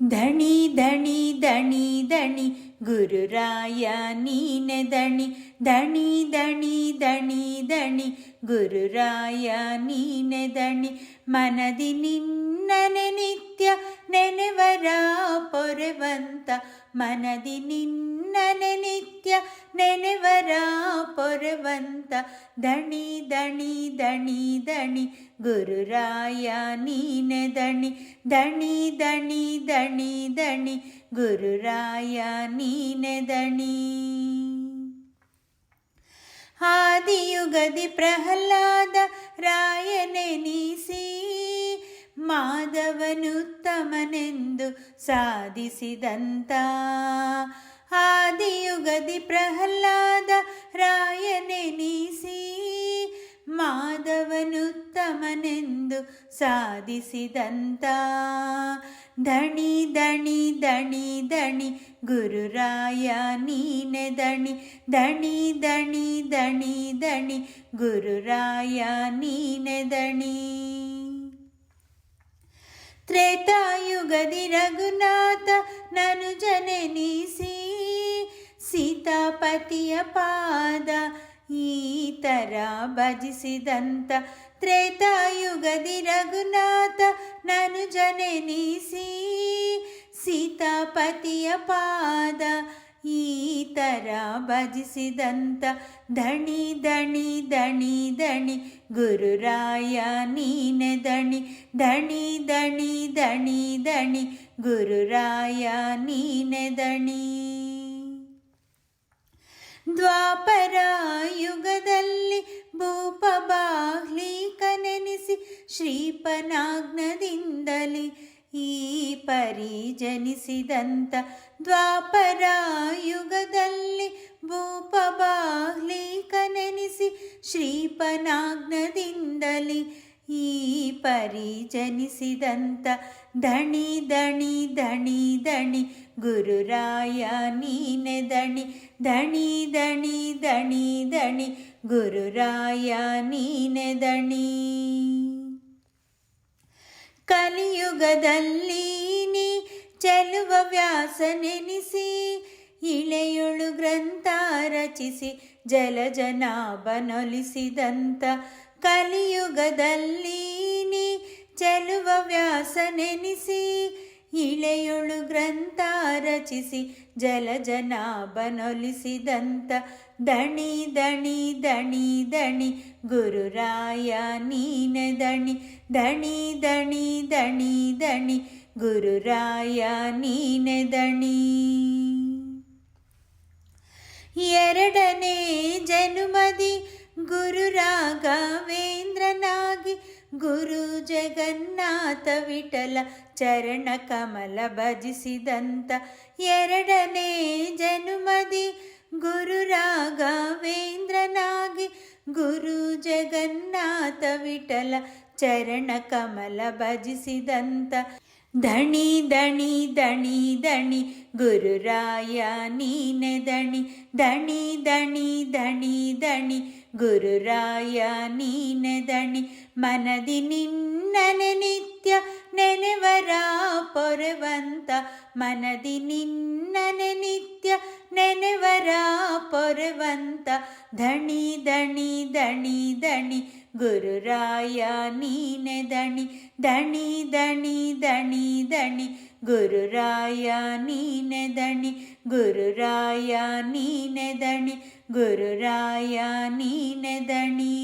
ದಣಿ ದಣಿ ದಣಿ ದಣಿ ಗುರುರಾಯ ನೀನೆ ದಣಿ ದಣಿ ದಣಿ ದಣಿ ದಣಿ ಗುರುರಾಯ ನೀನೆ ದಣಿ ಮನದಿ ನಿನ್ನನೆ ನಿತ್ಯ ನೆನೆವರ ಪೊರೆವಂತ ಮನದಿ ನಿನ್ನನೆ ನಿತ್ಯ ನೆನೆವರ ಪೊರೆವಂತ ದಣಿ ದಣಿ ದಣಿ ದಣಿ ಗುರುರಾಯ ನೀನೆ ದಣಿ ದಣಿ ದಣಿ ದಣಿ ದಣಿ ಗುರುರಾಯ ನೀನೆ ದಣಿ ಮಾಧವನುತ್ತಮನೆಂದು ಸಾಧಿಸಿದಂತ ಆದಿಯುಗದಿ ಪ್ರಹ್ಲಾದ ರಾಯನೆನಿಸಿ ಮಾಧವನುತ್ತಮನೆಂದು ಸಾಧಿಸಿದಂತ. ದಣಿ ದಣಿ ದಣಿ ದಣಿ ಗುರುರಾಯ ನೀನೆ ದಣಿ ದಣಿ ದಣಿ ದಣಿ ದಣಿ ಗುರುರಾಯ ನೀನೆ ದಣಿ ತ್ರೇತಾಯುಗದಿ ರಘುನಾಥ ನನು ಜನನಿಸಿ ಸೀತಾಪತಿಯ ಪಾದ ಈ ಥರ ಭಜಿಸಿದಂತ ತ್ರೇತಾಯುಗದಿ ರಘುನಾಥ ನನು ಜನನಿಸಿ ಸೀತಾಪತಿಯ ಪಾದ ಈ ತರ ಭಜಿಸಿದಂತ ಧಣಿ ದಣಿ ದಣಿ ದಣಿ, ಗುರುರಾಯ ನೀನೆ ದಣಿ ಧಣಿ ದಣಿ ದಣಿ ದಣಿ, ಗುರುರಾಯ ನೀನೆ ದಣಿ. ದ್ವಾಪರ ಯುಗದಲ್ಲಿ ಭೂಪ ಬಾಹ್ಲೀಕನೆನಿಸಿ ಶ್ರೀಪನಾಗ್ನದಿಂದಲೇ ಈ ಪರಿ ಜನಿಸಿದಂತ ದ್ವಾಪರ ಯುಗದಲ್ಲಿ ಭೂಪ ಬಾಹ್ಲೀಕನೆನಿಸಿ ಶ್ರೀಪನಾಗ್ನದಿಂದಲೇ ಈ ಪರಿ ಜನಿಸಿದಂತ ದಣಿ ದಣಿ ದಣಿ ದಣಿ ಗುರುರಾಯ ನೀನೆ ದಣಿ ದಣಿ ದಣಿ ದಣಿ ದಣಿ ಗುರುರಾಯ ನೀನೆ ದಣಿ ಕಲಿಯುಗದಲ್ಲಿ ನೀ ಚೆಲುವ ವ್ಯಾಸನೆನಿಸಿ, ಇಳೆಯೊಳು ಗ್ರಂಥ ರಚಿಸಿ ಜಲಜನಾಭನೊಲಿಸಿದಂತ ಕಲಿಯುಗದಲ್ಲಿ ನೀ ಚೆಲುವ ವ್ಯಾಸನೆನಿಸಿ, ಇಳೆಯೊಳು ಗ್ರಂಥ ರಚಿಸಿ ಜಲಜನಾಭನೊಲಿಸಿದಂತ ದಣಿ ದಣಿ ದಣಿ ದಣಿ, ಗುರುರಾಯ ನೀನೆ ದಣಿ ದಣಿ ದಣಿ ದಣಿ ದಣಿ ಗುರುರಾಯ ನೀನೆದಣಿ ಎರಡನೇ ಜನುಮದಿ ಗುರು ರಾಘವೇಂದ್ರನಾಗಿ ಗುರು ಜಗನ್ನಾಥ ವಿಠಲ ಚರಣ ಕಮಲ ಭಜಿಸಿದಂತ ಎರಡನೇ ಜನುಮದಿ ಗುರು ರಾಘವೇಂದ್ರನಾಗಿ ಗುರು ಜಗನ್ನಾಥ ವಿಠಲ ಚರಣ ಕಮಲ ಭಜಿಸಿದಂತ ದಣಿ ದಣಿ ದಣಿ ದಣಿ ಗುರುರಾಯ ನೀನೆ ದಣಿ ದಣಿ ದಣಿ ದಣಿ ದಣಿ ಗುರುರಾಯ ನೀನೆ ದಣಿ ಮನದಿ ನಿನ್ನನೆ ನಿತ್ಯ ನೆನೆವರ ಪೊರೆವಂತ ಮನದಿ ನಿನ್ನನೆ ನಿತ್ಯ ನೆನೆವರ ಪೊರೆವಂತ ದಣಿ ದಣಿ ದಣಿ ದಣಿ ಗುರುರಾಯ ನೀನೆ ದಣಿ ದಣಿ ದಣಿ ದಣಿ ದಣಿ ಗುರುರಾಯ ನೀನೆ ದಣಿ ಗುರುರಾಯ ನೀನೆ ದಣಿ ಗುರುರಾಯ ನೀನೆ ದಣಿ